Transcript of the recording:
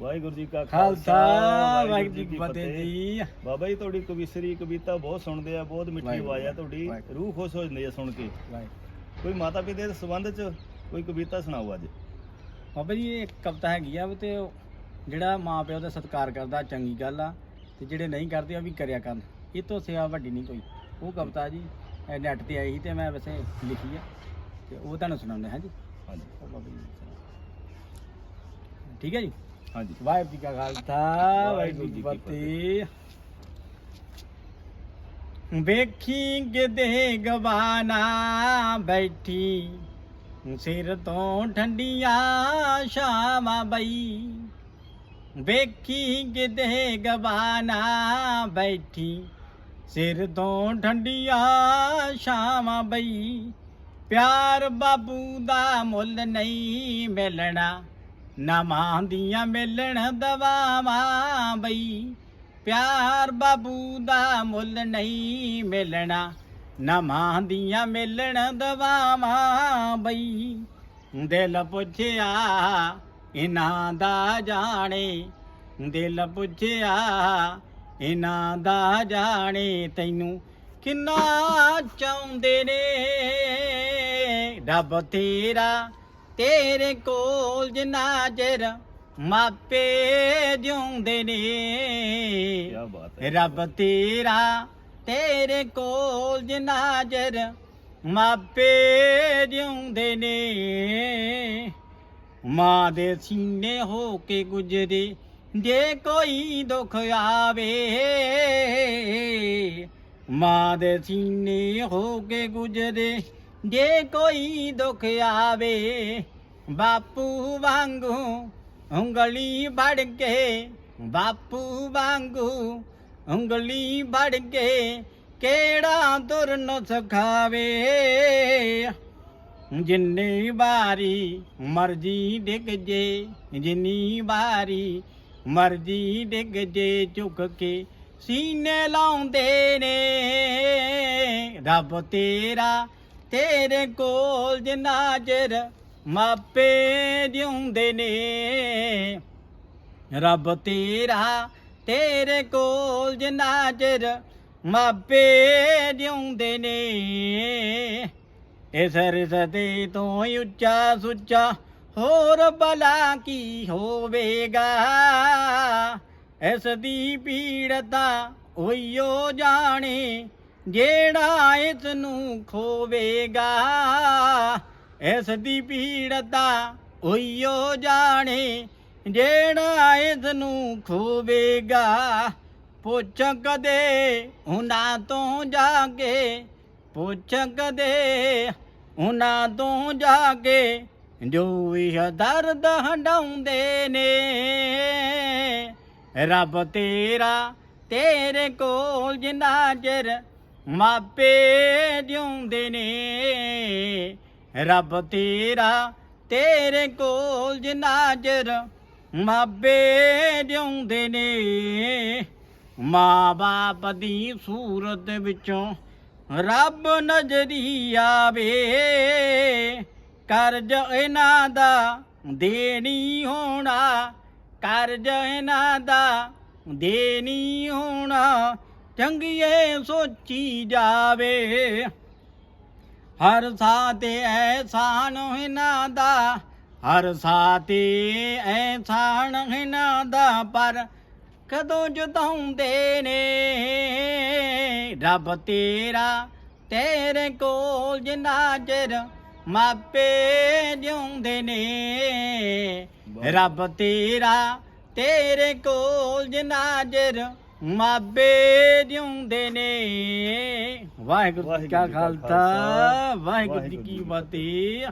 ਵਾਹਿਗੁਰੂ ਜੀ ਕਾ ਖਾਲਸਾ ਵਾਹਿਗੁਰੂ ਜੀ ਕੀ ਫਤਿਹ ਜੀ। ਬਾਬਾ ਜੀ ਤੁਹਾਡੀ ਕਵਿਸਰੀ ਕਵਿਤਾ ਬਹੁਤ ਸੁਣਦੇ ਆ ਬਹੁਤ ਮਿੱਠੀ ਆਵਾਜ਼ ਆ ਤੁਹਾਡੀ। ਰੂਹ ਖੁਸ਼ ਹੋ ਜਾਂਦੀ ਆ ਸੁਣ ਕੇ। ਕੋਈ ਮਾਤਾ ਪਿਤਾ ਦੇ ਸੰਬੰਧ ਚ ਕੋਈ ਕਵਿਤਾ ਸੁਣਾਓ ਅੱਜ? ਬਾਬਾ ਜੀ ਇਹ ਕਵਿਤਾ ਹੈਗੀ ਆ ਤੇ ਜਿਹੜਾ ਮਾਂ ਪਿਓ ਦਾ ਸਤਿਕਾਰ ਕਰਦਾ ਚੰਗੀ ਗੱਲ ਆ ਤੇ ਜਿਹੜੇ ਨਹੀਂ ਕਰਦੇ ਉਹ ਵੀ ਕਰਿਆ ਕਰਨ। ਇਹ ਤੋਂ ਸਿਵਾ ਵੱਡੀ ਨਹੀਂ ਕੋਈ। ਉਹ ਕਵਿਤਾ ਜੀ ਨੈਟ ਤੇ ਆਈ ਸੀ ਤੇ ਮੈਂ ਵੈਸੇ ਲਿਖੀ ਆ ਤੇ ਉਹ ਤੁਹਾਨੂੰ ਸੁਣਾਉਂਦੇ ਹਾਂ ਜੀ। ਹਾਂਜੀ। ਬਾਬਾ ਜੀ। ਠੀਕ ਹੈ ਜੀ? ਹਾਂਜੀ। ਵਾਹਿਗੁਰੂ ਜੀ ਕਾ ਖਾਲਸਾ ਵਾਹਿਗੁਰੂ ਜੀ ਕੀ ਫਤਿਹ। ਵੇਖੀ ਗਿਦੇ ਗਵਾਨਾ ਬੈਠੀ ਸਿਰ ਤੋਂ ਠੰਡੀਆਂ ਸ਼ਾਮਾਂ ਬਈ। ਵੇਖੀ ਗਿਦੇ ਗਵਾਨਾ ਬੈਠੀ ਸਿਰ ਤੋਂ ਠੰਡੀਆਂ ਸ਼ਾਮਾਂ ਬਈ। ਪਿਆਰ ਬਾਬੂ ਦਾ ਮੁੱਲ ਨਹੀਂ ਮਿਲਣਾ ਨਮਾਂ ਦੀਆਂ ਮਿਲਣ ਦਵਾਵਾਂ ਬਈ। ਪਿਆਰ ਬਾਬੂ ਦਾ ਮੁੱਲ ਨਹੀਂ ਮਿਲਣਾ। ਨਮਾਂ ਦੀਆਂ ਮਿਲਣ ਦਵਾਵਾਂ ਬਈ। ਦਿਲ ਪੁੱਛਿਆ ਇਹਨਾਂ ਦਾ ਜਾਣੇ। ਦਿਲ ਪੁੱਛਿਆ ਇਹਨਾਂ ਦਾ ਜਾਣੇ। ਤੈਨੂੰ ਕਿੰਨਾ ਚਾਹੁੰਦੇ ਨੇ? ਰੱਬ ਤੇਰਾ ਤੇਰੇ ਕੋਲ ਜਿੰਨਾ ਚਿਰ ਮਾਪੇ ਜਿਉਂਦੇ ਨੇ। ਕੀ ਬਾਤ ਹੈ। ਰੱਬ ਤੇਰਾ ਤੇਰੇ ਕੋਲ ਜਿੰਨਾ ਚਿਰ ਮਾਪੇ ਜਿਉਂਦੇ ਨੇ। ਮਾਂ ਦੇ ਸੀਨੇ ਹੋ ਕੇ ਗੁਜਰੇ ਜੇ ਕੋਈ ਦੁੱਖ ਆਵੇ। ਮਾਂ ਦੇ ਸੀਨੇ ਹੋ ਕੇ ਗੁਜਰੇ ਜੇ ਕੋਈ ਦੁੱਖ ਆਵੇ, ਬਾਪੂ ਵਾਂਗੂ ਉਂਗਲੀ ਵੜ ਕੇ, ਬਾਪੂ ਵਾਂਗੂ ਉਂਗਲੀ ਵੜ ਕੇ ਕਿਹੜਾ ਦੁਰ ਨ ਸਖਾਵੇ? ਜਿੰਨੀ ਵਾਰੀ ਮਰਜ਼ੀ ਡਿੱਗ ਜੇ, ਜਿੰਨੀ ਵਾਰੀ ਮਰਜ਼ੀ ਡਿੱਗ ਜੇ ਝੁਕ ਕੇ ਸੀਨੇ ਲਾਉਂਦੇ ਨੇ, ਰੱਬ ਤੇਰਾ ਤੇਰੇ ਕੋਲ ਜਿੰਨਾ ਚਿਰ ਮਾਪੇ ਜਿਉਂਦੇ ਨੇ। ਰੱਬ ਤੇਰਾ ਤੇਰੇ ਕੋਲ ਜਿੰਨਾ ਚਿਰ ਮਾਪੇ ਜਿਉਂਦੇ ਨੇ। ਇਸ ਰਿਸ਼ਤੇ ਤੋਂ ਹੀ ਉੱਚਾ ਸੁੱਚਾ ਹੋਰ ਬਲਾ ਕੀ ਹੋਵੇਗਾ। ਇਸ ਦੀ ਪੀੜਤਾ ਉਈਓ ਜਾਣੇ। ਜਿਹੜਾ ਇਸ ਨੂੰ ਖੋਵੇਗਾ ਇਸ ਦੀ ਪੀੜਤਾ ਉਈਓ ਜਾਣੇ। ਜਿਹੜਾ ਇਸ ਨੂੰ ਖੋਵੇਗਾ, ਪੁੱਛ ਕਦੇ ਉਹਨਾਂ ਤੋਂ ਜਾ ਕੇ, ਪੁੱਛ ਕਦੇ ਉਹਨਾਂ ਤੋਂ ਜਾ ਕੇ, ਜੋ ਇਹ ਦਰਦ ਹੰਡਾਉਂਦੇ ਨੇ। ਰੱਬ ਤੇਰਾ ਤੇਰੇ ਕੋਲ ਜਿੰਨਾ ਚਿਰ ਮਾਪੇ ਜਿਉਂਦੇ ਨੇ। ਰੱਬ ਤੇਰਾ ਤੇਰੇ ਕੋਲ ਜਨਾਜ਼ਰ ਚਿਰ ਮਾਪੇ ਜਿਉਂਦੇ ਨੇ। ਮਾਂ ਬਾਪ ਦੀ ਸੂਰਤ ਵਿੱਚੋਂ ਰੱਬ ਨਜ਼ਰੀ ਆਵੇ। ਕਰਜ ਇਹਨਾਂ ਦਾ ਦੇਣੀ ਹੋਣਾ। ਕਰਜ ਇਹਨਾਂ ਦਾ ਦੇਣੀ ਹੋਣਾ। ਚੰਗੀਏ ਸੋਚੀ ਜਾਵੇ। ਹਰ ਸਾਹ ਤੇ ਐਸਾਨ ਇਹਨਾਂ ਦਾ ਹਰ ਸਾਹ ਤੇ ਐਸਾਨ ਇਹਨਾਂ ਦਾ ਪਰ ਕਦੋਂ ਜਤਾਉਂਦੇ ਨੇ ਰੱਬ ਤੇਰਾ ਤੇਰੇ ਕੋਲ ਜਿੰਨਾ ਚਿਰ ਮਾਪੇ ਜਿਉਂਦੇ ਨੇ ਰੱਬ ਤੇਰਾ ਤੇਰੇ ਕੋਲ ਜਿੰਨਾ ਚਿਰ ਮਾਪੇ ਜਿਉਂਦੇ ਨੇ। ਵਾਹਿਗੁਰੂ ਜੀ ਕਾ ਖਾਲਸਾ ਵਾਹਿਗੁਰੂ ਜੀ ਕੀ ਫਤਿਹ।